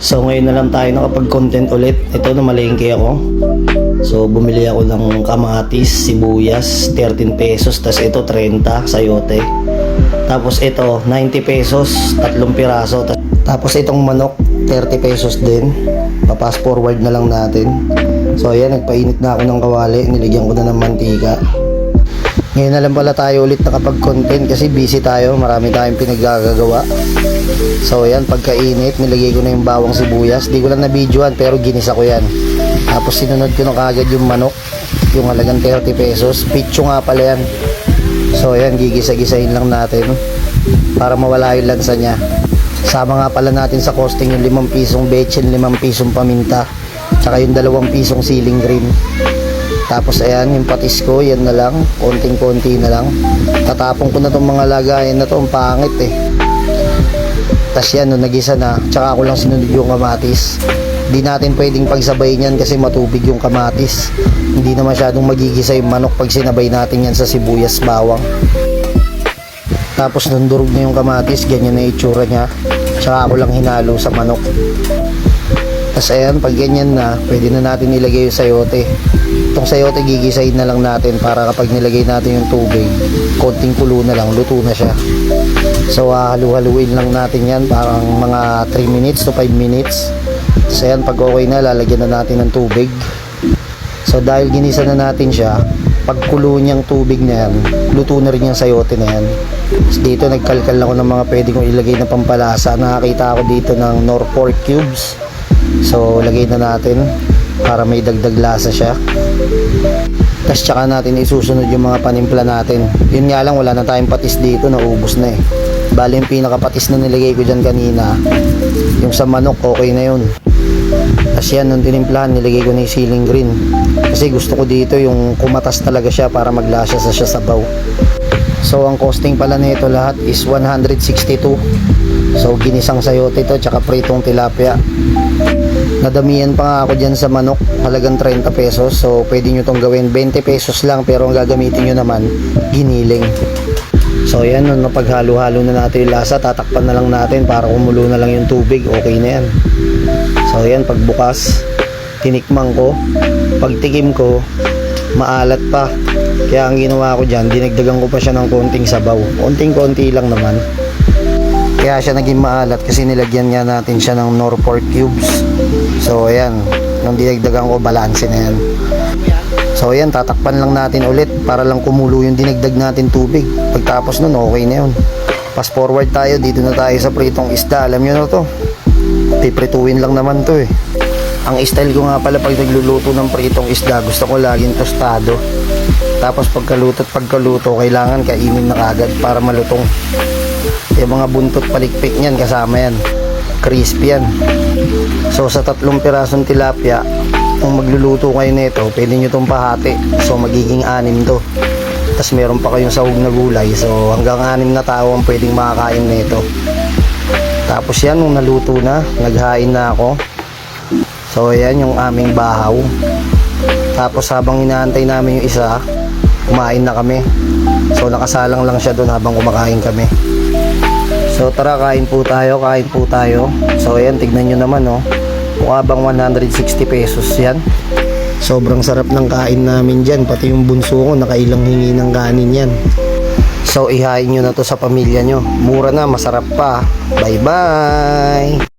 So ngayon na lang tayo nakapag-content ulit. Ito na malengke ako. So bumili ako ng kamatis, sibuyas, 13 pesos. Tapos ito 30, sayote. Tapos ito 90 pesos, tatlong piraso. Ta- Tapos itong manok 30 pesos din. Papas forward na lang natin. So ayan, nagpainit na ako ng kawali. Niligyan ko na ng mantika. Ngayon na lang pala tayo ulit nakapag-content kasi busy tayo. Marami tayong pinaggagawa. So ayan, pagkainit, nilagay ko na yung bawang sibuyas. Di ko lang na-videoan pero ginisa ko yan. Tapos sinunod ko na kagad yung manok. Yung halagang 30 pesos. Pitcho nga pala yan. So ayan, gigisa-gisahin lang natin. Para mawala yung lansa niya. Sama nga pala natin sa costing yung 5 pisong bechin, 5 pisong paminta. Tsaka yung 2 pisong siling green. Tapos ayan, yung patis ko, yan na lang. Konting-konti na lang. Tatapon ko na tong mga lagayan na to. Ang pangit eh. Tapos yan, nung nagisa na, tsaka ako lang sinunod yung kamatis. Hindi natin pwedeng pagsabayin yan kasi matubig yung kamatis. Hindi na masyadong magigisa yung manok pag sinabay natin yan sa sibuyas bawang. Tapos nung durog na yung kamatis, ganyan na itsura niya. Tsaka ako lang hinalo sa manok. Tapos ayan, pag ganyan na, pwede na natin ilagay yung sayote. Itong sayote gigisahin na lang natin para kapag nilagay natin yung tubig, konting kulo na lang, luto na siya. So uh, halu-haluin lang natin yan parang mga 3 minutes to 5 minutes. So ayan, pag okay na, lalagyan na natin ng tubig. So dahil ginisa na natin siya, pag kulo niyang tubig na yan, luto na rin yung sayote na yan. Tapos dito nagkalkal ako ng mga pwede kong ilagay na pampalasa. Nakakita ako dito ng Norfolk cubes. So lagay na natin para may dagdag lasa siya. Tapos tsaka natin isusunod yung mga panimpla natin. Yun nga lang wala na tayong patis dito, naubos na eh. Bali yung pinakapatis na nilagay ko dyan kanina, yung sa manok okay na yun. Tapos yan, nung tinimplahan, nilagay ko na yung ceiling green. Kasi gusto ko dito yung kumatas talaga siya para maglasa sa siya sabaw. So ang costing pala nito lahat is 162. So ginisang sayote ito tsaka pritong tilapia. Nadamihan pa nga ako dyan sa manok, halagang 30 pesos. So pwede nyo tong gawin 20 pesos lang pero ang gagamitin nyo naman giniling. So yan, nung napaghalo-halo na natin yung lasa, tatakpan na lang natin para kumulo na lang yung tubig. Okay na yan. So yan, pagbukas, tinikman ko. Pagtikim ko, maalat pa. Kaya ang ginawa ko dyan, dinagdagan ko pa siya ng konting sabaw. Konting-konti lang naman. Kaya siya naging maalat kasi nilagyan nga natin siya ng Norfolk cubes. So ayan, nung dinagdagan ko, balanse na yan. So ayan, tatakpan lang natin ulit para lang kumulo yung dinagdag natin tubig. Pagtapos nun, okay na yun. Fast forward tayo, dito na tayo sa pritong isda. Alam nyo na to, piprituin lang naman to eh. Ang style ko nga pala pag nagluluto ng pritong isda, gusto ko laging tostado. Tapos pagkaluto at pagkaluto, kailangan kainin na kagad para malutong. Yung mga buntot palikpik niyan, kasama yan. Crispy yan. So sa tatlong pirasong tilapia, kung magluluto kayo nito, pwede nyo itong pahati. So magiging anim to. Tapos meron pa kayong sahog na gulay. So hanggang anim na tao ang pwedeng makakain nito. Tapos yan, nung naluto na, naghain na ako. So ayan yung aming bahaw. Tapos habang inaantay namin yung isa, kumain na kami. So nakasalang lang siya doon habang kumakain kami. So tara kain po tayo, kain po tayo. So ayan, tignan nyo naman oh. Kung habang 160 pesos yan. Sobrang sarap ng kain namin dyan. Pati yung bunso ko, nakailang hingi ng kanin yan. So ihain nyo na to sa pamilya nyo. Mura na, masarap pa. Bye bye!